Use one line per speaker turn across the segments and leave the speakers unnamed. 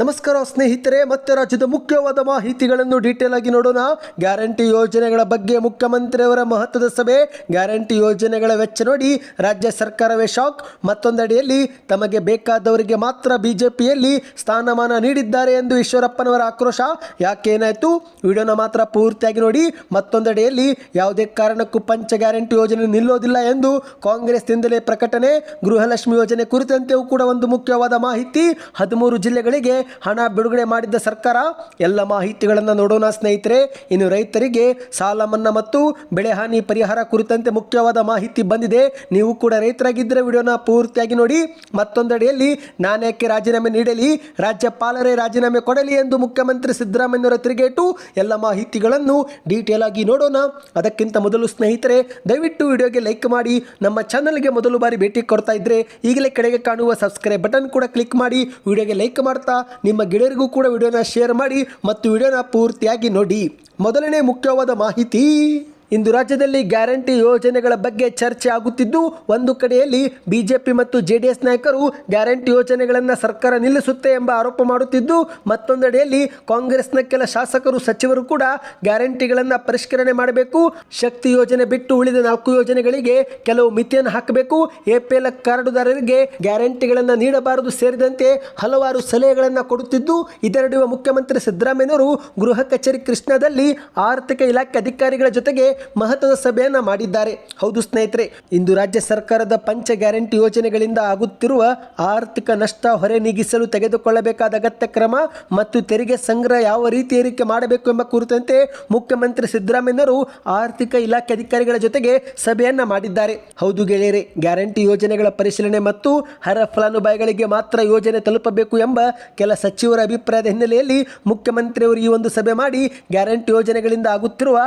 ನಮಸ್ಕಾರ ಸ್ನೇಹಿತರೆ, ಮತ್ತೆ ರಾಜ್ಯದ ಮುಖ್ಯವಾದ ಮಾಹಿತಿಗಳನ್ನು ಡೀಟೇಲ್ ಆಗಿ ನೋಡೋಣ. ಗ್ಯಾರಂಟಿ ಯೋಜನೆಗಳ ಬಗ್ಗೆ ಮುಖ್ಯಮಂತ್ರಿಯವರ ಮಹತ್ವದ ಸಭೆ. ಗ್ಯಾರಂಟಿ ಯೋಜನೆಗಳ ವೆಚ್ಚ ನೋಡಿ, ರಾಜ್ಯ ಸರ್ಕಾರವೇ ಶಾಕ್. ಮತ್ತೊಂದಡಿಯಲ್ಲಿ, ತಮಗೆ ಬೇಕಾದವರಿಗೆ ಮಾತ್ರ ಬಿಜೆಪಿಯಲ್ಲಿ ಸ್ಥಾನಮಾನ ನೀಡಿದ್ದಾರೆ ಎಂದು ಈಶ್ವರಪ್ಪನವರ ಆಕ್ರೋಶ. ಯಾಕೇನಾಯಿತು? ವಿಡಿಯೋನ ಮಾತ್ರ ಪೂರ್ತಿಯಾಗಿ ನೋಡಿ. ಮತ್ತೊಂದೆಡೆಯಲ್ಲಿ, ಯಾವುದೇ ಕಾರಣಕ್ಕೂ ಪಂಚ ಗ್ಯಾರಂಟಿ ಯೋಜನೆ ನಿಲ್ಲೋದಿಲ್ಲ ಎಂದು ಕಾಂಗ್ರೆಸ್ನಿಂದಲೇ ಪ್ರಕಟಣೆ. ಗೃಹಲಕ್ಷ್ಮಿ ಯೋಜನೆ ಕುರಿತಂತೆಯೂ ಕೂಡ ಒಂದು ಮುಖ್ಯವಾದ ಮಾಹಿತಿ. ಹದಿಮೂರು ಜಿಲ್ಲೆಗಳಿಗೆ ಹಣ ಬಿಡುಗಡೆ ಮಾಡಿದ್ದ ಸರ್ಕಾರ, ಎಲ್ಲ ಮಾಹಿತಿಗಳನ್ನು ನೋಡೋಣ ಸ್ನೇಹಿತರೆ. ಇನ್ನು ರೈತರಿಗೆ ಸಾಲ ಮನ್ನಾ ಮತ್ತು ಬೆಳೆ ಹಾನಿ ಪರಿಹಾರ ಕುರಿತಂತೆ ಮುಖ್ಯವಾದ ಮಾಹಿತಿ ಬಂದಿದೆ. ನೀವು ಕೂಡ ರೈತರಾಗಿದ್ದರೆ ವಿಡಿಯೋನ ಪೂರ್ತಿಯಾಗಿ ನೋಡಿ. ಮತ್ತೊಂದೆಡೆಯಲ್ಲಿ ನಾಣ್ಯಕ್ಕೆ ರಾಜೀನಾಮೆ ನೀಡಲಿ, ರಾಜ್ಯಪಾಲರೇ ರಾಜೀನಾಮೆ ಕೊಡಲಿ ಎಂದು ಮುಖ್ಯಮಂತ್ರಿ ಸಿದ್ದರಾಮಯ್ಯವರ ತಿರುಗೇಟು, ಎಲ್ಲ ಮಾಹಿತಿಗಳನ್ನು ಡೀಟೇಲ್ ಆಗಿ ನೋಡೋಣ. ಅದಕ್ಕಿಂತ ಮೊದಲು ಸ್ನೇಹಿತರೆ, ದಯವಿಟ್ಟು ವಿಡಿಯೋಗೆ ಲೈಕ್ ಮಾಡಿ, ನಮ್ಮ ಚಾನಲ್ಗೆ ಮೊದಲು ಬಾರಿ ಭೇಟಿ ಕೊಡ್ತಾ ಇದ್ರೆ ಈಗಲೇ ಕೆಳಗೆ ಕಾಣುವ ಸಬ್ಸ್ಕ್ರೈಬ್ ಬಟನ್ ಕೂಡ ಕ್ಲಿಕ್ ಮಾಡಿ, ವಿಡಿಯೋಗೆ ಲೈಕ್ ಮಾಡ್ತಾ ನಿಮ್ಮ ಗೆಳೆಯರಿಗೂ ಕೂಡ ವಿಡಿಯೋನ ಶೇರ್ ಮಾಡಿ ಮತ್ತು ವಿಡಿಯೋನ ಪೂರ್ತಿಯಾಗಿ ನೋಡಿ. ಮೊದಲನೇ ಮುಖ್ಯವಾದ ಮಾಹಿತಿ. ಇಂದು ರಾಜ್ಯದಲ್ಲಿ ಗ್ಯಾರಂಟಿ ಯೋಜನೆಗಳ ಬಗ್ಗೆ ಚರ್ಚೆ ಆಗುತ್ತಿದ್ದು, ಒಂದು ಕಡೆಯಲ್ಲಿ ಬಿಜೆಪಿ ಮತ್ತು ಜೆಡಿಎಸ್ ನಾಯಕರು ಗ್ಯಾರಂಟಿ ಯೋಜನೆಗಳನ್ನು ಸರ್ಕಾರ ನಿಲ್ಲಿಸುತ್ತೆ ಎಂಬ ಆರೋಪ ಮಾಡುತ್ತಿದ್ದು, ಮತ್ತೊಂದೆಡೆಯಲ್ಲಿ ಕಾಂಗ್ರೆಸ್ನ ಕೆಲ ಶಾಸಕರು, ಸಚಿವರು ಕೂಡ ಗ್ಯಾರಂಟಿಗಳನ್ನು ಪರಿಷ್ಕರಣೆ ಮಾಡಬೇಕು. ಶಕ್ತಿ ಯೋಜನೆ ಬಿಟ್ಟು ಉಳಿದ ನಾಲ್ಕು ಯೋಜನೆಗಳಿಗೆ ಕೆಲವು ಮಿತಿಯನ್ನು ಹಾಕಬೇಕು. ಎಪಿಎಲ್ ಕಾರ್ಡುದಾರರಿಗೆ ಗ್ಯಾರಂಟಿಗಳನ್ನು ನೀಡಬಾರದು ಸೇರಿದಂತೆ ಹಲವಾರು ಸಲಹೆಗಳನ್ನು ಕೊಡುತ್ತಿದ್ದು ಇದರಡಿಯುವ ಮುಖ್ಯಮಂತ್ರಿ ಸಿದ್ದರಾಮಯ್ಯನವರು ಗೃಹ ಕಚೇರಿ ಕೃಷ್ಣದಲ್ಲಿ ಆರ್ಥಿಕ ಇಲಾಖೆ ಅಧಿಕಾರಿಗಳ ಜೊತೆಗೆ ಮಹತ್ವದ ಸಭೆಯನ್ನ ಮಾಡಿದ್ದಾರೆ. ಹೌದು ಸ್ನೇಹಿತರೆ, ಇಂದು ರಾಜ್ಯ ಸರ್ಕಾರದ ಪಂಚ ಗ್ಯಾರಂಟಿ ಯೋಜನೆಗಳಿಂದ ಆಗುತ್ತಿರುವ ಆರ್ಥಿಕ ನಷ್ಟ ಹೊರೆ ನೀಗಿಸಲು ತೆಗೆದುಕೊಳ್ಳಬೇಕಾದ ಅಗತ್ಯ ಕ್ರಮ ಮತ್ತು ತೆರಿಗೆ ಸಂಗ್ರಹ ಯಾವ ರೀತಿ ಏರಿಕೆ ಮಾಡಬೇಕು ಎಂಬ ಕುರಿತಂತೆ ಮುಖ್ಯಮಂತ್ರಿ ಸಿದ್ದರಾಮಯ್ಯನವರು ಆರ್ಥಿಕ ಇಲಾಖೆ ಅಧಿಕಾರಿಗಳ ಜೊತೆಗೆ ಸಭೆಯನ್ನ ಮಾಡಿದ್ದಾರೆ. ಹೌದು ಗೆಳೆಯರೆ, ಗ್ಯಾರಂಟಿ ಯೋಜನೆಗಳ ಪರಿಶೀಲನೆ ಮತ್ತು ಹರ ಫಲಾನುಭವಿಗಳಿಗೆ ಮಾತ್ರ ಯೋಜನೆ ತಲುಪಬೇಕು ಎಂಬ ಕೆಲ ಸಚಿವರ ಅಭಿಪ್ರಾಯದ ಹಿನ್ನೆಲೆಯಲ್ಲಿ ಮುಖ್ಯಮಂತ್ರಿಯವರು ಈ ಒಂದು ಸಭೆ ಮಾಡಿ ಗ್ಯಾರಂಟಿ ಯೋಜನೆಗಳಿಂದ ಆಗುತ್ತಿರುವ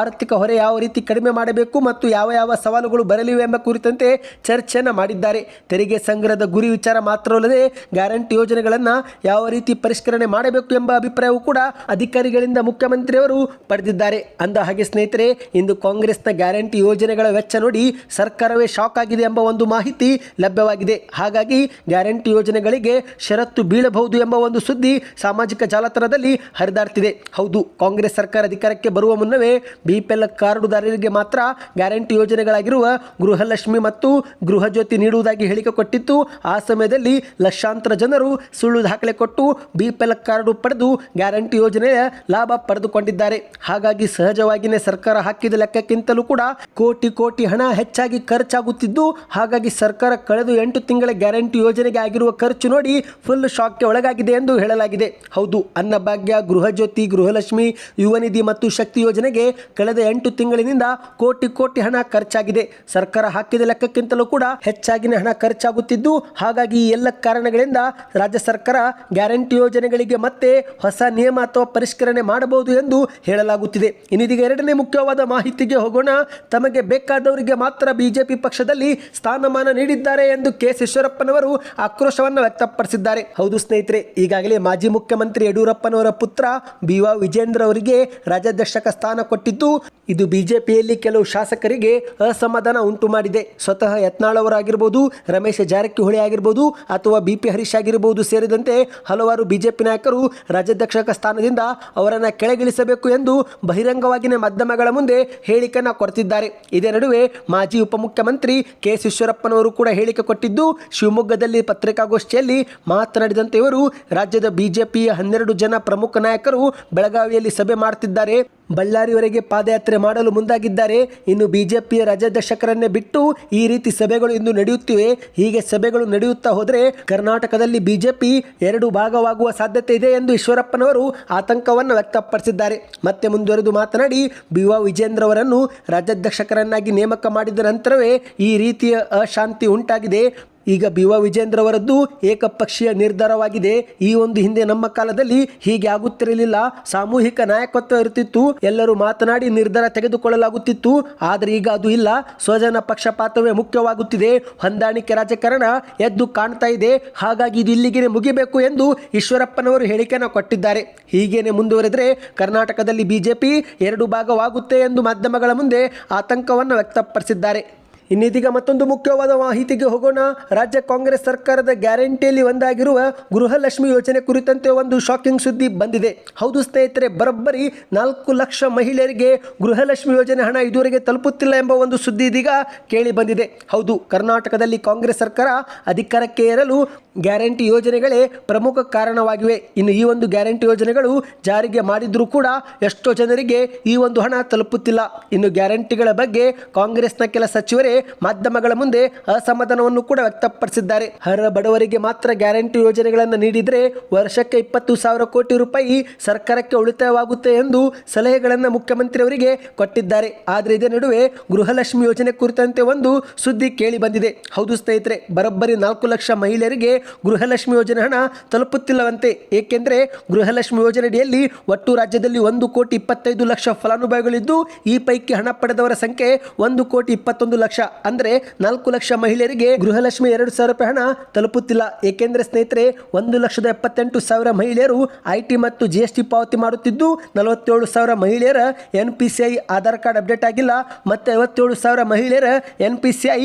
ಆರ್ಥಿಕ ಹೊರೆ ಯಾವ ರೀತಿ ಕಡಿಮೆ ಮಾಡಬೇಕು ಮತ್ತು ಯಾವ ಯಾವ ಸವಾಲುಗಳು ಬರಲಿವೆ ಎಂಬ ಕುರಿತಂತೆ ಚರ್ಚೆಯನ್ನು ಮಾಡಿದ್ದಾರೆ. ತೆರಿಗೆ ಸಂಗ್ರಹದ ಗುರಿ ವಿಚಾರ ಮಾತ್ರವಲ್ಲದೆ ಗ್ಯಾರಂಟಿ ಯೋಜನೆಗಳನ್ನು ಯಾವ ರೀತಿ ಪರಿಷ್ಕರಣೆ ಮಾಡಬೇಕು ಎಂಬ ಅಭಿಪ್ರಾಯವೂ ಕೂಡ ಅಧಿಕಾರಿಗಳಿಂದ ಮುಖ್ಯಮಂತ್ರಿಯವರು ಪಡೆದಿದ್ದಾರೆ. ಅಂದ ಹಾಗೆ ಸ್ನೇಹಿತರೆ, ಇಂದು ಕಾಂಗ್ರೆಸ್ನ ಗ್ಯಾರಂಟಿ ಯೋಜನೆಗಳ ವೆಚ್ಚ ನೋಡಿ ಸರ್ಕಾರವೇ ಶಾಕ್ ಆಗಿದೆ ಎಂಬ ಒಂದು ಮಾಹಿತಿ ಲಭ್ಯವಾಗಿದೆ. ಹಾಗಾಗಿ ಗ್ಯಾರಂಟಿ ಯೋಜನೆಗಳಿಗೆ ಷರತ್ತು ಬೀಳಬಹುದು ಎಂಬ ಒಂದು ಸುದ್ದಿ ಸಾಮಾಜಿಕ ಜಾಲತಾಣದಲ್ಲಿ ಹರಿದಾಡ್ತಿದೆ. ಹೌದು, ಕಾಂಗ್ರೆಸ್ ಸರ್ಕಾರ ಅಧಿಕಾರಕ್ಕೆ ಬರುವ ಮುನ್ನವೇ ಬಿಪಿಎಲ್ ಕಾರ್ಡುದಾರರಿಗೆ ಮಾತ್ರ ಗ್ಯಾರಂಟಿ ಯೋಜನೆಗಳಾಗಿರುವ ಗೃಹಲಕ್ಷ್ಮಿ ಮತ್ತು ಗೃಹ ಜ್ಯೋತಿ ನೀಡುವುದಾಗಿ ಹೇಳಿಕೆ ಕೊಟ್ಟಿತ್ತು. ಆ ಸಮಯದಲ್ಲಿ ಲಕ್ಷಾಂತರ ಜನರು ಸುಳ್ಳು ದಾಖಲೆ ಕೊಟ್ಟು ಬಿಪಿಎಲ್ ಕಾರ್ಡು ಪಡೆದು ಗ್ಯಾರಂಟಿ ಯೋಜನೆಯ ಲಾಭ ಪಡೆದುಕೊಂಡಿದ್ದಾರೆ. ಹಾಗಾಗಿ ಸಹಜವಾಗಿಯೇ ಸರ್ಕಾರ ಹಾಕಿದ ಲೆಕ್ಕಕ್ಕಿಂತಲೂ ಕೂಡ ಕೋಟಿ ಕೋಟಿ ಹಣ ಹೆಚ್ಚಾಗಿ ಖರ್ಚಾಗುತ್ತಿದ್ದು, ಹಾಗಾಗಿ ಸರ್ಕಾರ ಕಳೆದ ಎಂಟು ತಿಂಗಳ ಗ್ಯಾರಂಟಿ ಯೋಜನೆಗೆ ಆಗಿರುವ ಖರ್ಚು ನೋಡಿ ಫುಲ್ ಶಾಕ್ಗೆ ಒಳಗಾಗಿದೆ ಎಂದು ಹೇಳಲಾಗಿದೆ. ಹೌದು, ಅನ್ನಭಾಗ್ಯ ಗೃಹ ಜ್ಯೋತಿ ಗೃಹಲಕ್ಷ್ಮಿ, ಯುವ ನಿಧಿ ಮತ್ತು ಶಕ್ತಿ ಯೋಜನೆಗೆ ಕಳೆದ ಎಂಟು ತಿಂಗಳಿನಿಂದ ಕೋಟಿ ಕೋಟಿ ಹಣ ಖರ್ಚಾಗಿದೆ. ಸರ್ಕಾರ ಹಾಕಿದ ಲೆಕ್ಕಕ್ಕಿಂತಲೂ ಕೂಡ ಹೆಚ್ಚಾಗಿನ ಹಣ ಖರ್ಚಾಗುತ್ತಿದ್ದು, ಹಾಗಾಗಿ ಈ ಎಲ್ಲ ಕಾರಣಗಳಿಂದ ರಾಜ್ಯ ಸರ್ಕಾರ ಗ್ಯಾರಂಟಿ ಯೋಜನೆಗಳಿಗೆ ಮತ್ತೆ ಹೊಸ ನಿಯಮ ಅಥವಾ ಪರಿಷ್ಕರಣೆ ಮಾಡಬಹುದು ಎಂದು ಹೇಳಲಾಗುತ್ತಿದೆ. ಇನ್ನಿದೀಗ ಎರಡನೇ ಮುಖ್ಯವಾದ ಮಾಹಿತಿಗೆ ಹೋಗೋಣ. ತಮಗೆ ಬೇಕಾದವರಿಗೆ ಮಾತ್ರ ಬಿಜೆಪಿ ಪಕ್ಷದಲ್ಲಿ ಸ್ಥಾನಮಾನ ನೀಡಿದ್ದಾರೆ ಎಂದು ಕೆ. ಎಸ್ ಈಶ್ವರಪ್ಪನವರು ಆಕ್ರೋಶವನ್ನು ವ್ಯಕ್ತಪಡಿಸಿದ್ದಾರೆ. ಹೌದು ಸ್ನೇಹಿತರೆ, ಈಗಾಗಲೇ ಮಾಜಿ ಮುಖ್ಯಮಂತ್ರಿ ಯಡಿಯೂರಪ್ಪನವರ ಪುತ್ರ ಬಿ. ವಿಜೇಂದ್ರ ಅವರಿಗೆ ರಾಜ್ಯಾಧ್ಯಕ್ಷಕ ಸ್ಥಾನ ಕೊಟ್ಟಿದ್ದು, ಇದು ಬಿಜೆಪಿಯಲ್ಲಿ ಕೆಲವು ಶಾಸಕರಿಗೆ ಅಸಮಾಧಾನ ಉಂಟು ಮಾಡಿದೆ. ಸ್ವತಃ ಯತ್ನಾಳ್ ಅವರಾಗಿರ್ಬೋದು, ರಮೇಶ್ ಜಾರಕಿಹೊಳಿ ಆಗಿರ್ಬೋದು ಅಥವಾ ಬಿ ಪಿ ಹರೀಶ್ ಆಗಿರ್ಬೋದು ಸೇರಿದಂತೆ ಹಲವಾರು ಬಿಜೆಪಿ ನಾಯಕರು ರಾಜ್ಯಾಧ್ಯಕ್ಷಕ ಸ್ಥಾನದಿಂದ ಅವರನ್ನು ಕೆಳಗಿಳಿಸಬೇಕು ಎಂದು ಬಹಿರಂಗವಾಗಿನೇ ಮಾಧ್ಯಮಗಳ ಮುಂದೆ ಹೇಳಿಕೆಯನ್ನು ಕೊಡ್ತಿದ್ದಾರೆ. ಇದೇ ನಡುವೆ ಮಾಜಿ ಉಪಮುಖ್ಯಮಂತ್ರಿ ಕೆ ಈಶ್ವರಪ್ಪನವರು ಕೂಡ ಹೇಳಿಕೆ ಕೊಟ್ಟಿದ್ದು, ಶಿವಮೊಗ್ಗದಲ್ಲಿ ಪತ್ರಿಕಾಗೋಷ್ಠಿಯಲ್ಲಿ ಮಾತನಾಡಿದಂತೆ ಇವರು ರಾಜ್ಯದ ಬಿಜೆಪಿಯ ಹನ್ನೆರಡು ಜನ ಪ್ರಮುಖ ನಾಯಕರು ಬೆಳಗಾವಿಯಲ್ಲಿ ಸಭೆ ಮಾಡ್ತಿದ್ದಾರೆ. ಬಳ್ಳಾರಿವರೆಗೆ ಪಾದಯಾತ್ರೆ ಮಾಡಲು ಮುಂದಾಗಿದ್ದಾರೆ. ಇನ್ನು ಬಿಜೆಪಿಯ ರಾಜ್ಯಾಧ್ಯಕ್ಷಕರನ್ನೇ ಬಿಟ್ಟು ಈ ರೀತಿ ಸಭೆಗಳು ಇಂದು ನಡೆಯುತ್ತಿವೆ. ಹೀಗೆ ಸಭೆಗಳು ನಡೆಯುತ್ತಾ ಹೋದರೆ ಕರ್ನಾಟಕದಲ್ಲಿ ಬಿಜೆಪಿ ಎರಡು ಭಾಗವಾಗುವ ಸಾಧ್ಯತೆ ಇದೆ ಎಂದು ಈಶ್ವರಪ್ಪನವರು ಆತಂಕವನ್ನು ವ್ಯಕ್ತಪಡಿಸಿದ್ದಾರೆ. ಮತ್ತೆ ಮುಂದುವರೆದು ಮಾತನಾಡಿ ಬಿ ವಾ ವಿಜೇಂದ್ರ ಅವರನ್ನು ರಾಜ್ಯಾಧ್ಯಕ್ಷಕರನ್ನಾಗಿ ನೇಮಕ ಮಾಡಿದ ನಂತರವೇ ಈ ರೀತಿಯ ಅಶಾಂತಿ ಉಂಟಾಗಿದೆ. ಈಗ ಬಿ ವಾ ವಿಜೇಂದ್ರ ಅವರದ್ದು ಏಕಪಕ್ಷೀಯ ನಿರ್ಧಾರವಾಗಿದೆ. ಈ ಒಂದು ಹಿಂದೆ ನಮ್ಮ ಕಾಲದಲ್ಲಿ ಹೀಗೆ ಆಗುತ್ತಿರಲಿಲ್ಲ. ಸಾಮೂಹಿಕ ನಾಯಕತ್ವ ಇರುತ್ತಿತ್ತು. ಎಲ್ಲರೂ ಮಾತನಾಡಿ ನಿರ್ಧಾರ ತೆಗೆದುಕೊಳ್ಳಲಾಗುತ್ತಿತ್ತು. ಆದರೆ ಈಗ ಅದು ಇಲ್ಲ. ಸ್ವಜನ ಪಕ್ಷಪಾತವೇ ಮುಖ್ಯವಾಗುತ್ತಿದೆ. ಹೊಂದಾಣಿಕೆ ರಾಜಕಾರಣ ಎದ್ದು ಕಾಣ್ತಾ ಇದೆ. ಹಾಗಾಗಿ ಇದು ಇಲ್ಲಿಗೆ ಮುಗಿಬೇಕು ಎಂದು ಈಶ್ವರಪ್ಪನವರು ಹೇಳಿಕೆಯನ್ನು ಕೊಟ್ಟಿದ್ದಾರೆ. ಹೀಗೇನೆ ಮುಂದುವರೆದರೆ ಕರ್ನಾಟಕದಲ್ಲಿ ಬಿಜೆಪಿ ಎರಡು ಭಾಗವಾಗುತ್ತೆ ಎಂದು ಮಾಧ್ಯಮಗಳ ಮುಂದೆ ಆತಂಕವನ್ನು ವ್ಯಕ್ತಪಡಿಸಿದ್ದಾರೆ. ಇನ್ನಿದೀಗ ಮತ್ತೊಂದು ಮುಖ್ಯವಾದ ಮಾಹಿತಿಗೆ ಹೋಗೋಣ. ರಾಜ್ಯ ಕಾಂಗ್ರೆಸ್ ಸರ್ಕಾರದ ಗ್ಯಾರಂಟಿಯಲ್ಲಿ ಒಂದಾಗಿರುವ ಗೃಹಲಕ್ಷ್ಮಿ ಯೋಜನೆ ಕುರಿತಂತೆ ಒಂದು ಶಾಕಿಂಗ್ ಸುದ್ದಿ ಬಂದಿದೆ. ಹೌದು ಸ್ನೇಹಿತರೆ, ಬರೋಬ್ಬರಿ ನಾಲ್ಕು ಲಕ್ಷ ಮಹಿಳೆಯರಿಗೆ ಗೃಹಲಕ್ಷ್ಮಿ ಯೋಜನೆ ಹಣ ಇದುವರೆಗೆ ತಲುಪುತ್ತಿಲ್ಲ ಎಂಬ ಒಂದು ಸುದ್ದಿ ಇದೀಗ ಕೇಳಿ ಬಂದಿದೆ. ಹೌದು, ಕರ್ನಾಟಕದಲ್ಲಿ ಕಾಂಗ್ರೆಸ್ ಸರ್ಕಾರ ಅಧಿಕಾರಕ್ಕೆ ಏರಲು ಗ್ಯಾರಂಟಿ ಯೋಜನೆಗಳೇ ಪ್ರಮುಖ ಕಾರಣವಾಗಿವೆ. ಇನ್ನು ಈ ಒಂದು ಗ್ಯಾರಂಟಿ ಯೋಜನೆಗಳು ಜಾರಿಗೆ ಮಾಡಿದ್ರೂ ಕೂಡ ಎಷ್ಟೋ ಜನರಿಗೆ ಈ ಒಂದು ಹಣ ತಲುಪುತ್ತಿಲ್ಲ. ಇನ್ನು ಗ್ಯಾರಂಟಿಗಳ ಬಗ್ಗೆ ಕಾಂಗ್ರೆಸ್ನ ಕೆಲ ಸಚಿವರೇ ಮಾಧ್ಯಮಗಳ ಮುಂದೆ ಅಸಮಾಧಾನವನ್ನು ಕೂಡ ವ್ಯಕ್ತಪಡಿಸಿದ್ದಾರೆ. ಅರ್ಹ ಬಡವರಿಗೆ ಮಾತ್ರ ಗ್ಯಾರಂಟಿ ಯೋಜನೆಗಳನ್ನು ನೀಡಿದರೆ ವರ್ಷಕ್ಕೆ ಇಪ್ಪತ್ತು ಸಾವಿರ ಕೋಟಿ ರೂಪಾಯಿ ಸರ್ಕಾರಕ್ಕೆ ಉಳಿತಾಯವಾಗುತ್ತೆ ಎಂದು ಸಲಹೆಗಳನ್ನು ಮುಖ್ಯಮಂತ್ರಿ ಅವರಿಗೆ ಕೊಟ್ಟಿದ್ದಾರೆ. ಆದರೆ ಇದೇ ನಡುವೆ ಗೃಹಲಕ್ಷ್ಮಿ ಯೋಜನೆ ಕುರಿತಂತೆ ಒಂದು ಸುದ್ದಿ ಕೇಳಿ ಬಂದಿದೆ. ಹೌದು ಸ್ನೇಹಿತರೆ, ಬರೋಬ್ಬರಿ ನಾಲ್ಕು ಲಕ್ಷ ಮಹಿಳೆಯರಿಗೆ ಗೃಹಲಕ್ಷ್ಮಿ ಯೋಜನೆ ಹಣ ತಲುಪುತ್ತಿಲ್ಲವಂತೆ. ಏಕೆಂದರೆ ಗೃಹಲಕ್ಷ್ಮಿ ಯೋಜನೆಯಡಿಯಲ್ಲಿ ಒಟ್ಟು ರಾಜ್ಯದಲ್ಲಿ ಒಂದು ಕೋಟಿ ಇಪ್ಪತ್ತೈದು ಲಕ್ಷ ಫಲಾನುಭವಿಗಳಿದ್ದು ಈ ಪೈಕಿ ಹಣ ಪಡೆದವರ ಸಂಖ್ಯೆ ಒಂದು ಕೋಟಿ ಇಪ್ಪತ್ತೊಂದು ಲಕ್ಷ. ಅಂದರೆ ನಾಲ್ಕು ಲಕ್ಷ ಮಹಿಳೆಯರಿಗೆ ಗೃಹಲಕ್ಷ್ಮಿ ಎರಡು ಸಾವಿರ ರೂಪಾಯಿ ಹಣ ತಲುಪುತ್ತಿಲ್ಲ. ಏಕೆಂದರೆ ಸ್ನೇಹಿತರೆ, ಒಂದು ಲಕ್ಷದ ಎಪ್ಪತ್ತೆಂಟು ಸಾವಿರ ಮಹಿಳೆಯರು ಐಟಿ ಮತ್ತು ಜಿಎಸ್ಟಿ ಪಾವತಿ ಮಾಡುತ್ತಿದ್ದು, ನಲವತ್ತೇಳು ಸಾವಿರ ಮಹಿಳೆಯರ N P C Aadhaar card update ಆಗಿಲ್ಲ ಮತ್ತು ಐವತ್ತೇಳು ಸಾವಿರ ಮಹಿಳೆಯರ ಎನ್ ಪಿ ಸಿ ಐ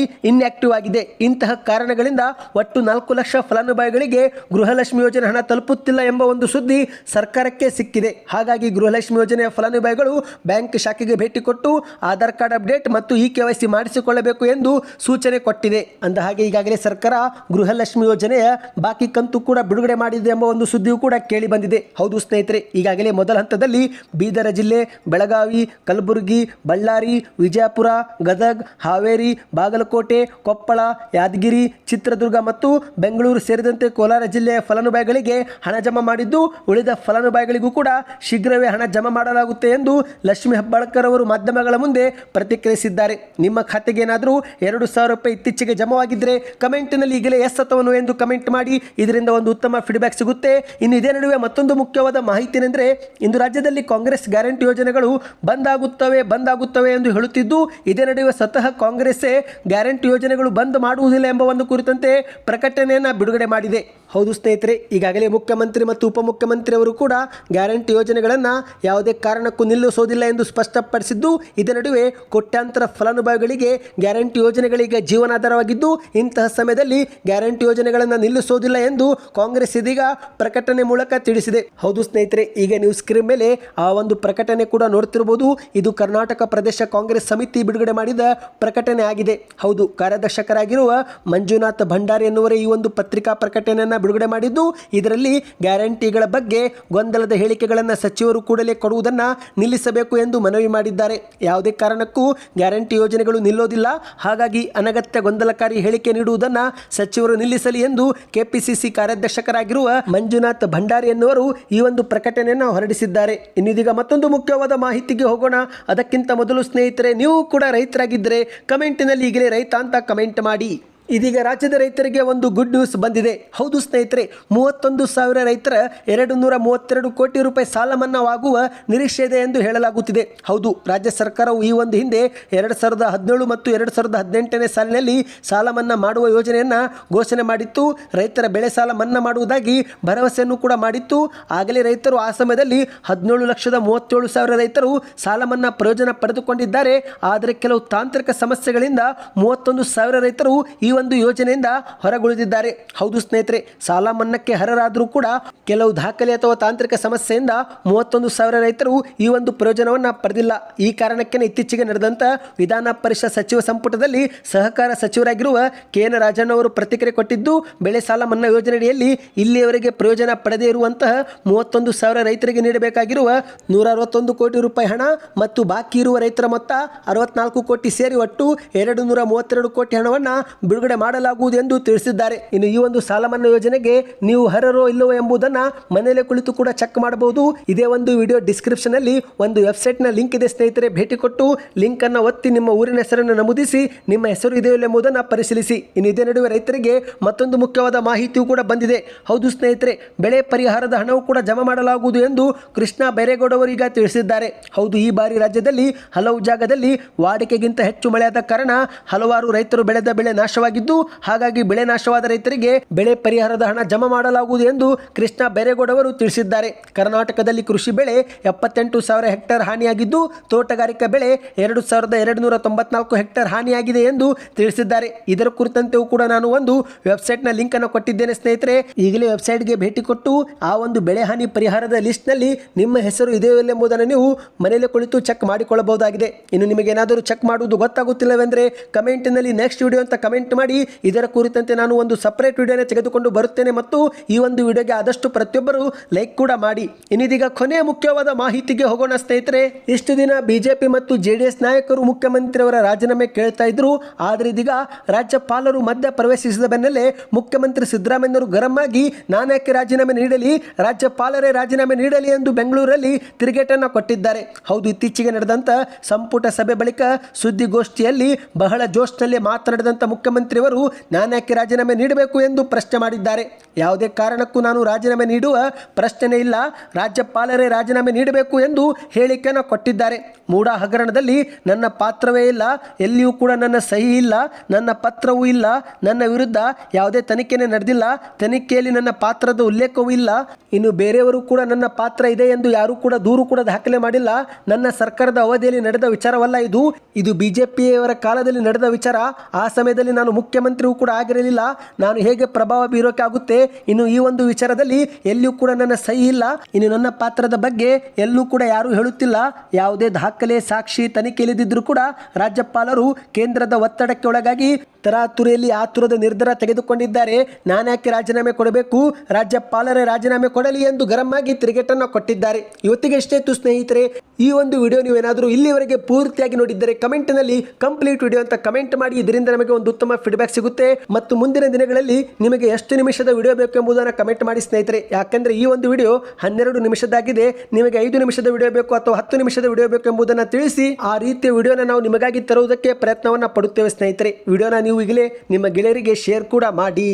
ಆಗಿದೆ. ಇಂತಹ ಕಾರಣಗಳಿಂದ ಒಟ್ಟು ನಾಲ್ಕು ಲಕ್ಷ ಫಲಾನುಭವಿಗಳಿಗೆ ಗೃಹಲಕ್ಷ್ಮಿ ಯೋಜನೆ ಹಣ ತಲುಪುತ್ತಿಲ್ಲ ಎಂಬ ಒಂದು ಸುದ್ದಿ ಸರ್ಕಾರಕ್ಕೆ ಸಿಕ್ಕಿದೆ. ಹಾಗಾಗಿ ಗೃಹಲಕ್ಷ್ಮಿ ಯೋಜನೆಯ ಫಲಾನುಭವಿಗಳು ಬ್ಯಾಂಕ್ ಶಾಖೆಗೆ ಭೇಟಿ ಕೊಟ್ಟು ಆಧಾರ್ ಕಾರ್ಡ್ ಅಪ್ಡೇಟ್ ಮತ್ತು ಇ ಕೆ ವೈ ಸಿ ಮಾಡಿಸಿಕೊಳ್ಳಬೇಕು. ಎಂದು ಸೂಚನೆ ಕೊಟ್ಟಿದೆ. ಅಂದ ಹಾಗೆ ಈಗಾಗಲೇ ಸರ್ಕಾರ ಗೃಹಲಕ್ಷ್ಮಿ ಯೋಜನೆಯ ಬಾಕಿ ಕಂತು ಕೂಡ ಬಿಡುಗಡೆ ಮಾಡಿದೆ ಎಂಬ ಒಂದು ಸುದ್ದಿಯೂ ಕೂಡ ಕೇಳಿ ಬಂದಿದೆ. ಹೌದು ಸ್ನೇಹಿತರೆ, ಈಗಾಗಲೇ ಮೊದಲ ಹಂತದಲ್ಲಿ ಬೀದರ ಜಿಲ್ಲೆ, ಬೆಳಗಾವಿ, ಕಲಬುರಗಿ, ಬಳ್ಳಾರಿ, ವಿಜಯಪುರ, ಗದಗ್, ಹಾವೇರಿ, ಬಾಗಲಕೋಟೆ, ಕೊಪ್ಪಳ, ಯಾದಗಿರಿ, ಚಿತ್ರದುರ್ಗ ಮತ್ತು ಬೆಂಗಳೂರು ಸೇರಿದಂತೆ ಕೋಲಾರ ಜಿಲ್ಲೆಯ ಫಲಾನುಭವಿಗಳಿಗೆ ಹಣ ಜಮಾ ಮಾಡಿದ್ದು, ಉಳಿದ ಫಲಾನುಭವಿಗಳಿಗೂ ಕೂಡ ಶೀಘ್ರವೇ ಹಣ ಜಮಾ ಮಾಡಲಾಗುತ್ತೆ ಎಂದು ಲಕ್ಷ್ಮೀ ಹೆಬ್ಬಾಳ್ಕರ್ ಅವರು ಮಾಧ್ಯಮಗಳ ಮುಂದೆ ಪ್ರತಿಕ್ರಿಯಿಸಿದ್ದಾರೆ. ನಿಮ್ಮ ಖಾತೆಗೆ ಏನಾದರೂ ಎರಡು ಸಾವಿರ ರೂಪಾಯಿ ಇತ್ತೀಚೆಗೆ ಜಮಾವಾಗಿದ್ದರೆ ಕಮೆಂಟ್ನಲ್ಲಿ ಈಗಲೇ ಎಸ್ ಅಥವಾ ಎಂದು ಕಮೆಂಟ್ ಮಾಡಿ ಇದರಿಂದ ಒಂದು ಉತ್ತಮ ಫೀಡ್ಬ್ಯಾಕ್ ಸಿಗುತ್ತೆ. ಇನ್ನು ಇದೇ ನಡುವೆ ಮತ್ತೊಂದು ಮುಖ್ಯವಾದ ಮಾಹಿತಿ ಏನೆಂದರೆ, ಇಂದು ರಾಜ್ಯದಲ್ಲಿ ಕಾಂಗ್ರೆಸ್ ಗ್ಯಾರಂಟಿ ಯೋಜನೆಗಳು ಬಂದ್ ಆಗುತ್ತವೆ ಬಂದ್ ಆಗುತ್ತವೆ ಎಂದು ಹೇಳುತ್ತಿದ್ದು, ಇದೇ ನಡುವೆ ಸ್ವತಃ ಕಾಂಗ್ರೆಸ್ಸೇ ಗ್ಯಾರಂಟಿ ಯೋಜನೆಗಳು ಬಂದ್ ಮಾಡುವುದಿಲ್ಲ ಎಂಬ ಒಂದು ಕುರಿತಂತೆ ಪ್ರಕಟಣೆಯನ್ನು ಬಿಡುಗಡೆ ಮಾಡಿದೆ. ಹೌದು ಸ್ನೇಹಿತರೆ, ಈಗಾಗಲೇ ಮುಖ್ಯಮಂತ್ರಿ ಮತ್ತು ಉಪಮುಖ್ಯಮಂತ್ರಿಯವರು ಕೂಡ ಗ್ಯಾರಂಟಿ ಯೋಜನೆಗಳನ್ನು ಯಾವುದೇ ಕಾರಣಕ್ಕೂ ನಿಲ್ಲಿಸೋದಿಲ್ಲ ಎಂದು ಸ್ಪಷ್ಟಪಡಿಸಿದ್ದು ಇದರ ನಡುವೆ ಕೋಟ್ಯಾಂತರ ಫಲಾನುಭವಿಗಳಿಗೆ ಗ್ಯಾರಂಟಿ ಯೋಜನೆಗಳಿಗೆ ಜೀವನಾಧಾರವಾಗಿದ್ದು, ಇಂತಹ ಸಮಯದಲ್ಲಿ ಗ್ಯಾರಂಟಿ ಯೋಜನೆಗಳನ್ನು ನಿಲ್ಲಿಸೋದಿಲ್ಲ ಎಂದು ಕಾಂಗ್ರೆಸ್ ಇದೀಗ ಪ್ರಕಟಣೆ ಮೂಲಕ ತಿಳಿಸಿದೆ. ಹೌದು ಸ್ನೇಹಿತರೆ, ಈಗ ನೀವು ಸ್ಕ್ರೀನ್ ಮೇಲೆ ಆ ಒಂದು ಪ್ರಕಟಣೆ ಕೂಡ ನೋಡ್ತಿರ್ಬೋದು. ಇದು ಕರ್ನಾಟಕ ಪ್ರದೇಶ ಕಾಂಗ್ರೆಸ್ ಸಮಿತಿ ಬಿಡುಗಡೆ ಮಾಡಿದ ಪ್ರಕಟಣೆ ಆಗಿದೆ. ಹೌದು, ಕಾರ್ಯದರ್ಶಕರಾಗಿರುವ ಮಂಜುನಾಥ್ ಭಂಡಾರಿ ಎನ್ನುವರೇ ಈ ಒಂದು ಪತ್ರಿಕಾ ಪ್ರಕಟಣೆಯನ್ನು ಬಿಡುಗಡೆ ಮಾಡಿದ್ದು. ಇದರಲ್ಲಿ ಗ್ಯಾರಂಟಿಗಳ ಬಗ್ಗೆ ಗೊಂದಲದ ಹೇಳಿಕೆಗಳನ್ನು ಸಚಿವರು ಕೂಡಲೇ ಕೊಡುವುದನ್ನು ನಿಲ್ಲಿಸಬೇಕು ಎಂದು ಮನವಿ ಮಾಡಿದ್ದಾರೆ. ಯಾವುದೇ ಕಾರಣಕ್ಕೂ ಗ್ಯಾರಂಟಿ ಯೋಜನೆಗಳು ನಿಲ್ಲೋದಿಲ್ಲ. ಹಾಗಾಗಿ ಅನಗತ್ಯ ಗೊಂದಲಕಾರಿ ಹೇಳಿಕೆ ನೀಡುವುದನ್ನು ಸಚಿವರು ನಿಲ್ಲಿಸಲಿ ಎಂದು ಕೆಪಿಸಿಸಿ ಕಾರ್ಯಾಧ್ಯಕ್ಷಕರಾಗಿರುವ ಮಂಜುನಾಥ್ ಭಂಡಾರಿ ಎನ್ನುವರು ಈ ಒಂದು ಪ್ರಕಟಣೆಯನ್ನು ಹೊರಡಿಸಿದ್ದಾರೆ. ಇನ್ನಿದೀಗ ಮತ್ತೊಂದು ಮುಖ್ಯವಾದ ಮಾಹಿತಿಗೆ ಹೋಗೋಣ. ಅದಕ್ಕಿಂತ ಮೊದಲು ಸ್ನೇಹಿತರೆ, ನೀವು ಕೂಡ ರೈತರಾಗಿದ್ದರೆ ಕಮೆಂಟಿನಲ್ಲಿ ಈಗಲೇ ರೈತ ಅಂತ ಕಮೆಂಟ್ ಮಾಡಿ. ಇದೀಗ ರಾಜ್ಯದ ರೈತರಿಗೆ ಒಂದು ಗುಡ್ ನ್ಯೂಸ್ ಬಂದಿದೆ. ಹೌದು ಸ್ನೇಹಿತರೆ, ಮೂವತ್ತೊಂದು ಸಾವಿರ ರೈತರ ಎರಡು ನೂರ ಮೂವತ್ತೆರಡು ಕೋಟಿ ರೂಪಾಯಿ ಸಾಲ ಮನ್ನಾವಾಗುವ ನಿರೀಕ್ಷೆ ಇದೆ ಎಂದು ಹೇಳಲಾಗುತ್ತಿದೆ. ಹೌದು, ರಾಜ್ಯ ಸರ್ಕಾರವು ಈ ಒಂದು ಹಿಂದೆ ಎರಡು ಸಾವಿರದ ಹದಿನೇಳು ಮತ್ತು ಎರಡು ಸಾವಿರದ ಹದಿನೆಂಟನೇ ಸಾಲಿನಲ್ಲಿ ಸಾಲ ಮನ್ನಾ ಮಾಡುವ ಯೋಜನೆಯನ್ನು ಘೋಷಣೆ ಮಾಡಿತ್ತು. ರೈತರ ಬೆಳೆ ಸಾಲ ಮನ್ನಾ ಮಾಡುವುದಾಗಿ ಭರವಸೆಯನ್ನು ಕೂಡ ಮಾಡಿತ್ತು. ಆಗಲೇ ರೈತರು ಆ ಸಮಯದಲ್ಲಿ ಹದಿನೇಳು ಲಕ್ಷದ ಮೂವತ್ತೇಳು ಸಾವಿರ ರೈತರು ಸಾಲ ಮನ್ನಾ ಪ್ರಯೋಜನ ಪಡೆದುಕೊಂಡಿದ್ದಾರೆ. ಆದರೆ ಕೆಲವು ತಾಂತ್ರಿಕ ಸಮಸ್ಯೆಗಳಿಂದ ಮೂವತ್ತೊಂದು ಸಾವಿರ ರೈತರು ಈ ಒಂದು ಯೋಜನೆಯಿಂದ ಹೊರಗುಳಿದಿದ್ದಾರೆ. ಹೌದು ಸ್ನೇಹಿತರೆ, ಸಾಲ ಮನ್ನಕ್ಕೆ ಅರ್ಹರಾದರೂ ಕೂಡ ಕೆಲವು ದಾಖಲೆ ಅಥವಾ ತಾಂತ್ರಿಕ ಸಮಸ್ಯೆಯಿಂದ ಮೂವತ್ತೊಂದು ಸಾವಿರ ರೈತರು ಈ ಒಂದು ಪ್ರಯೋಜನವನ್ನು ಪಡೆದಿಲ್ಲ. ಈ ಕಾರಣಕ್ಕೆ ಇತ್ತೀಚೆಗೆ ನಡೆದಂಥ ವಿಧಾನ ಪರಿಷತ್ ಸಚಿವ ಸಂಪುಟದಲ್ಲಿ ಸಹಕಾರ ಸಚಿವರಾಗಿರುವ ಕೆ ಎನ್ ರಾಜಣ್ಣ ಅವರು ಪ್ರತಿಕ್ರಿಯೆ ಕೊಟ್ಟಿದ್ದು, ಬೆಳೆ ಸಾಲ ಮನ್ನಾ ಯೋಜನೆಯಡಿಯಲ್ಲಿ ಇಲ್ಲಿಯವರೆಗೆ ಪ್ರಯೋಜನ ಪಡೆದೇ ಇರುವಂತಹ ಮೂವತ್ತೊಂದು ಸಾವಿರ ರೈತರಿಗೆ ನೀಡಬೇಕಾಗಿರುವ ನೂರ ಅರವತ್ತೊಂದು ಕೋಟಿ ರೂಪಾಯಿ ಹಣ ಮತ್ತು ಬಾಕಿ ಇರುವ ರೈತರ ಮೊತ್ತ ಅರವತ್ನಾಲ್ಕು ಕೋಟಿ ಸೇರಿ ಒಟ್ಟು ಎರಡು ನೂರ ಮೂವತ್ತೆರಡು ಕೋಟಿ ಹಣವನ್ನು ಬಿಡುಗಡೆ ಮಾಡಲಾಗುವುದು ಎಂದು ತಿಳಿಸಿದ್ದಾರೆ. ಇನ್ನು ಈ ಒಂದು ಸಾಲ ಮನ್ನಾ ಯೋಜನೆಗೆ ನೀವು ಹರರೋ ಇಲ್ಲವೋ ಎಂಬುದನ್ನ ಮನೆಯಲ್ಲೇ ಕುಳಿತು ಕೂಡ ಚೆಕ್ ಮಾಡಬಹುದು. ಇದೇ ಒಂದು ವಿಡಿಯೋ ಡಿಸ್ಕ್ರಿಪ್ಷನ್ ಅಲ್ಲಿ ಒಂದು ವೆಬ್ಸೈಟ್ನ ಲಿಂಕ್ ಇದೆ. ಸ್ನೇಹಿತರೆ, ಭೇಟಿ ಕೊಟ್ಟು ಲಿಂಕ್ ಅನ್ನು ಒತ್ತಿ ನಿಮ್ಮ ಊರಿನ ಹೆಸರನ್ನು ನಮೂದಿಸಿ, ನಿಮ್ಮ ಹೆಸರು ಇದೆಯೋ ಎಂಬುದನ್ನ ಪರಿಶೀಲಿಸಿ. ಇನ್ನು ಇದೇ ನಡುವೆ ರೈತರಿಗೆ ಮತ್ತೊಂದು ಮುಖ್ಯವಾದ ಮಾಹಿತಿಯೂ ಕೂಡ ಬಂದಿದೆ. ಹೌದು ಸ್ನೇಹಿತರೆ, ಬೆಳೆ ಪರಿಹಾರದ ಹಣವು ಕೂಡ ಜಮಾ ಮಾಡಲಾಗುವುದು ಎಂದು ಕೃಷ್ಣ ಬೈರೇಗೌಡ ಅವರು ಈಗ ತಿಳಿಸಿದ್ದಾರೆ. ಹೌದು, ಈ ಬಾರಿ ರಾಜ್ಯದಲ್ಲಿ ಹಲವು ಜಾಗದಲ್ಲಿ ವಾಡಿಕೆಗಿಂತ ಹೆಚ್ಚು ಮಳೆಯಾದ ಕಾರಣ ಹಲವಾರು ರೈತರು ಬೆಳೆದ ಬೆಳೆ ನಾಶವಾಗಿ ನಾಶವಾಗಿದ್ದು ಹಾಗಾಗಿ ಬೆಳೆ ನಾಶವಾದ ರೈತರಿಗೆ ಬೆಳೆ ಪರಿಹಾರದ ಹಣ ಜಮಾ ಮಾಡಲಾಗುವುದು ಎಂದು ಕೃಷ್ಣ ಬೈರೇಗೌಡ ಅವರು ತಿಳಿಸಿದ್ದಾರೆ. ಕರ್ನಾಟಕದಲ್ಲಿ ಕೃಷಿ ಬೆಳೆ ಎಪ್ಪತ್ತೆಂಟು ಸಾವಿರ ಹೆಕ್ಟೇರ್ ಹಾನಿಯಾಗಿದ್ದು, ತೋಟಗಾರಿಕಾ ಬೆಳೆ ಎರಡು ಸಾವಿರದ ಎರಡು ನೂರ ತೊಂಬತ್ನಾಲ್ಕು ಹೆಕ್ಟೇರ್ ಹಾನಿಯಾಗಿದೆ ಎಂದು ತಿಳಿಸಿದ್ದಾರೆ. ಇದರ ಕುರಿತಂತೆಯೂ ಕೂಡ ನಾನು ಒಂದು ವೆಬ್ಸೈಟ್ನ ಲಿಂಕ್ ಅನ್ನು ಕೊಟ್ಟಿದ್ದೇನೆ ಸ್ನೇಹಿತರೆ. ಈಗಲೇ ವೆಬ್ಸೈಟ್ಗೆ ಭೇಟಿ ಕೊಟ್ಟು ಆ ಒಂದು ಬೆಳೆ ಹಾನಿ ಪರಿಹಾರದ ಲಿಸ್ಟ್ನಲ್ಲಿ ನಿಮ್ಮ ಹೆಸರು ಇದೆಯೋ ಇಲ್ಲ ಎಂಬುದನ್ನು ನೀವು ಮನೆಯಲ್ಲೇ ಕುಳಿತು ಚೆಕ್ ಮಾಡಿಕೊಳ್ಳಬಹುದಾಗಿದೆ. ಇನ್ನು ನಿಮಗೆ ಏನಾದರೂ ಚೆಕ್ ಮಾಡುವುದು ಗೊತ್ತಾಗುತ್ತಿಲ್ಲವೆಂದರೆ ಕಮೆಂಟಿನಲ್ಲಿ ನೆಕ್ಸ್ಟ್ ವಿಡಿಯೋ ಅಂತ ಕಮೆಂಟ್ ಮಾಡಿ ಇದರ ಕುರಿತಂತೆ ನಾನು ಒಂದು ಸಪರೇಟ್ ವಿಡಿಯೋನೇ ತೆಗೆದುಕೊಂಡು ಬರುತ್ತೇನೆ ಮತ್ತು ಈ ಒಂದು ವಿಡಿಯೋಗೆ ಆದಷ್ಟು ಪ್ರತಿಯೊಬ್ಬರು ಲೈಕ್ ಕೂಡ ಮಾಡಿ. ಇನ್ನಿದೀಗ ಕೊನೆಯ ಮುಖ್ಯವಾದ ಮಾಹಿತಿಗೆ ಹೋಗೋಣ ಸ್ನೇಹಿತರೆ. ಇಷ್ಟು ದಿನ ಬಿಜೆಪಿ ಮತ್ತು ಜೆ ಡಿ ಎಸ್ ನಾಯಕರು ಮುಖ್ಯಮಂತ್ರಿಯವರ ರಾಜೀನಾಮೆ ಕೇಳ್ತಾ ಇದ್ರು. ಆದರೆ ಇದೀಗ ರಾಜ್ಯಪಾಲರು ಮಧ್ಯ ಪ್ರವೇಶಿಸಿದ ಬೆನ್ನಲ್ಲೇ ಮುಖ್ಯಮಂತ್ರಿ ಸಿದ್ದರಾಮಯ್ಯವರು ಗರಂ ಆಗಿ ನಾನಾಕೆ ರಾಜೀನಾಮೆ ನೀಡಲಿ, ರಾಜ್ಯಪಾಲರೇ ರಾಜೀನಾಮೆ ನೀಡಲಿ ಎಂದು ಬೆಂಗಳೂರಲ್ಲಿ ತಿರುಗೇಟನ್ನು ಕೊಟ್ಟಿದ್ದಾರೆ. ಹೌದು, ಇತ್ತೀಚೆಗೆ ನಡೆದಂತ ಸಂಪುಟ ಸಭೆ ಬಳಿಕ ಸುದ್ದಿಗೋಷ್ಠಿಯಲ್ಲಿ ಬಹಳ ಜೋಶ್ನಲ್ಲಿ ಮಾತನಾಡಿದಂಥ ಮುಖ್ಯಮಂತ್ರಿಯವರು ನಾನ್ಯಾಕೆ ರಾಜೀನಾಮೆ ನೀಡಬೇಕು ಎಂದು ಪ್ರಶ್ನೆ ಮಾಡಿದ್ದಾರೆ. ಯಾವುದೇ ಕಾರಣಕ್ಕೂ ನಾನು ರಾಜೀನಾಮೆ ನೀಡುವ ಪ್ರಶ್ನೆ ಇಲ್ಲ. ರಾಜ್ಯಪಾಲರೇ ರಾಜೀನಾಮೆ ನೀಡಬೇಕು ಎಂದು ಹೇಳಿಕೆಯನ್ನು ಕೊಟ್ಟಿದ್ದಾರೆ. ಮೂಡ ಹಗರಣದಲ್ಲಿ ನನ್ನ ಪಾತ್ರವೇ ಇಲ್ಲ. ಎಲ್ಲಿಯೂ ಕೂಡ ನನ್ನ ಸಹಿ ಇಲ್ಲ. ನನ್ನ ಪತ್ರವೂ ಇಲ್ಲ. ನನ್ನ ವಿರುದ್ಧ ಯಾವುದೇ ತನಿಖೆನೇ ನಡೆದಿಲ್ಲ. ತನಿಖೆಯಲ್ಲಿ ನನ್ನ ಪಾತ್ರದ ಉಲ್ಲೇಖವೂ ಇಲ್ಲ. ಇನ್ನು ಬೇರೆಯವರು ಕೂಡ ನನ್ನ ಪಾತ್ರ ಇದೆ ಎಂದು ಯಾರೂ ಕೂಡ ದೂರು ಕೂಡ ದಾಖಲೆ ಮಾಡಿಲ್ಲ. ನನ್ನ ಸರ್ಕಾರದ ಅವಧಿಯಲ್ಲಿ ನಡೆದ ವಿಚಾರವಲ್ಲ ಇದು. ಇದು ಬಿಜೆಪಿಯವರ ಕಾಲದಲ್ಲಿ ನಡೆದ ವಿಚಾರ. ಆ ಸಮಯದಲ್ಲಿ ನಾನು ಮುಖ್ಯಮಂತ್ರಿಯೂ ಕೂಡ ಆಗಿರಲಿಲ್ಲ. ನಾನು ಹೇಗೆ ಪ್ರಭಾವ ಬೀರೋಕೆ ಆಗುತ್ತೆ ಇನ್ನು ಈ ಒಂದು ವಿಚಾರದಲ್ಲಿ ಎಲ್ಲಿಯೂ ಕೂಡ ನನ್ನ ಸಹಿ ಇಲ್ಲ. ಇನ್ನು ನನ್ನ ಪಾತ್ರದ ಬಗ್ಗೆ ಎಲ್ಲೂ ಕೂಡ ಯಾರೂ ಹೇಳುತ್ತಿಲ್ಲ. ಯಾವುದೇ ದಾಖಲೆ, ಸಾಕ್ಷಿ, ತನಿಖೆ ಇಲ್ಲದಿದ್ದರೂ ಕೂಡ ರಾಜ್ಯಪಾಲರು ಕೇಂದ್ರದ ಒತ್ತಡಕ್ಕೆ ಒಳಗಾಗಿ ತರಾತುರಿಯಲ್ಲಿ ಆತುರದ ನಿರ್ಧಾರ ತೆಗೆದುಕೊಂಡಿದ್ದಾರೆ. ನಾನ್ಯಾಕೆ ರಾಜೀನಾಮೆ ಕೊಡಬೇಕು? ರಾಜ್ಯಪಾಲರೇ ರಾಜೀನಾಮೆ ಕೊಡಲಿ ಎಂದು ಗರಂ ಆಗಿ ತಿರುಗೇಟನ್ನು ಕೊಟ್ಟಿದ್ದಾರೆ. ಇವತ್ತಿಗೆ ಎಷ್ಟೇ ತು ಸ್ನೇಹಿತರೆ, ಈ ಒಂದು ವಿಡಿಯೋ ನೀವೇನಾದರೂ ಇಲ್ಲಿವರೆಗೆ ಪೂರ್ತಿಯಾಗಿ ನೋಡಿದ್ದರೆ ಕಮೆಂಟ್ನಲ್ಲಿ ಕಂಪ್ಲೀಟ್ ವಿಡಿಯೋ ಅಂತ ಕಮೆಂಟ್ ಮಾಡಿ. ಇದರಿಂದ ನಮಗೆ ಒಂದು ಉತ್ತಮ ಫೀಡ್ಬ್ಯಾಕ್ ಸಿಗುತ್ತೆ. ಮತ್ತು ಮುಂದಿನ ದಿನಗಳಲ್ಲಿ ನಿಮಗೆ ಎಷ್ಟು ನಿಮಿಷದ ವಿಡಿಯೋ ಬೇಕು ಎಂಬುದನ್ನು ಕಮೆಂಟ್ ಮಾಡಿ ಸ್ನೇಹಿತರೆ. ಯಾಕಂದ್ರೆ ಈ ಒಂದು ವಿಡಿಯೋ ಹನ್ನೆರಡು ನಿಮಿಷದಾಗಿದೆ ನಿಮಗೆ ಐದು ನಿಮಿಷದ ವಿಡಿಯೋ ಬೇಕು ಅಥವಾ ಹತ್ತು ನಿಮಿಷದ ವಿಡಿಯೋ ಬೇಕು ಎಂಬುದನ್ನು ತಿಳಿಸಿ ಆ ರೀತಿಯ ವಿಡಿಯೋನ ನಾವು ನಿಮಗಾಗಿ ತರುವುದಕ್ಕೆ ಪ್ರಯತ್ನವನ್ನ ಪಡುತ್ತೇವೆ ಸ್ನೇಹಿತರೆ. ವಿಡಿಯೋನ ನೀವು ಈಗಲೇ ನಿಮ್ಮ ಗೆಳೆಯರಿಗೆ ಶೇರ್ ಕೂಡ ಮಾಡಿ.